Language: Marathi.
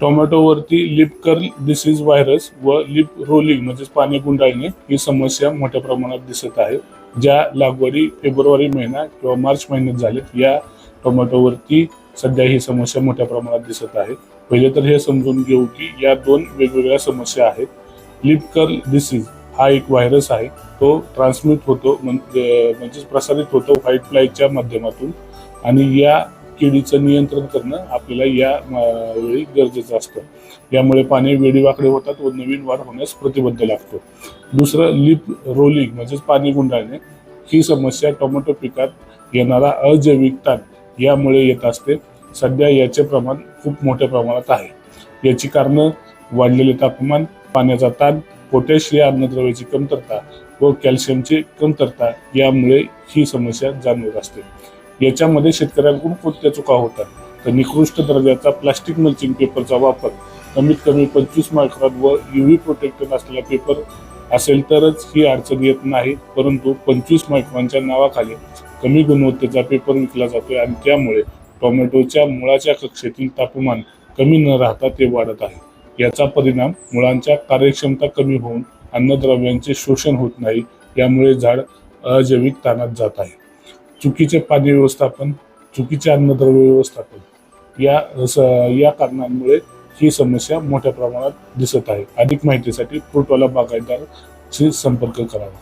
टोमॅटोवरती लिप कर्ल डिसीज व्हायरस व लिप रोलिंग म्हणजेच पाणी गुंडाळणे ही समस्या मोठ्या प्रमाणात दिसत आहे. ज्या लागवडी फेब्रुवारी महिना किंवा मार्च महिन्यात झालेत या टोमॅटोवरती सध्या ही समस्या मोठ्या प्रमाणात दिसत आहे. पहिले तर हे समजून घेऊ की या दोन वेगवेगळ्या समस्या आहेत. लिप कर्ल डिसीज हा एक व्हायरस आहे. तो ट्रान्समिट होतो म्हणजे म्हणजेच प्रसारित होतो व्हाईट फ्लायच्या माध्यमातून. आणि या किडीचं नियंत्रण करणं आपल्याला या वेळी गरजेचं असतं. यामुळे पाने वेडीवाकडे होतात व नवीन वाढ होण्यास प्रतिबंध लागतो. दुसरं लिप रोलिंग म्हणजेच पाणी गुंडाळणे ही समस्या टोमॅटो पिकात येणारा अजैविक ताण यामुळे येत असते. सध्या याचे प्रमाण खूप मोठ्या प्रमाणात आहे. याची कारणं वाढलेले तापमान पाण्याचा ताण पोटॅश या अन्नद्रव्याची कमतरता व कॅल्शियमची कमतरता यामुळे ही समस्या जाणवत असते. याच्यामध्ये शेतकऱ्यांकडून कोणत्या चुका होतात? तर निकृष्ट दर्जाचा प्लास्टिक मल्चिंग पेपरचा वापर. कमीत कमी पंचवीस मायक्रॉन व युव्ही प्रोटेक्टर असलेला पेपर असेल तरच ही अडचण येत नाही. परंतु पंचवीस मायक्रॉनच्या नावाखाली कमी गुणवत्तेचा पेपर विकला जातोय आणि त्यामुळे टोमॅटोच्या मुळाच्या कक्षेतील तापमान कमी न राहता ते वाढत आहे. याचा परिणाम मुळांच्या कार्यक्षमता कमी होऊन अन्नद्रव्यांचे शोषण होत नाही. यामुळे झाड अजैविक ताणात जात आहे. चुकीचे पाणी व्यवस्थापन चुकीचे अन्नद्रव्य व्यवस्थापन या स- या कारणांमुळे ही समस्या मोठ्या प्रमाणात दिसत आहे. अधिक माहितीसाठी फ्रूटवाला बागायतदारशी संपर्क करावा.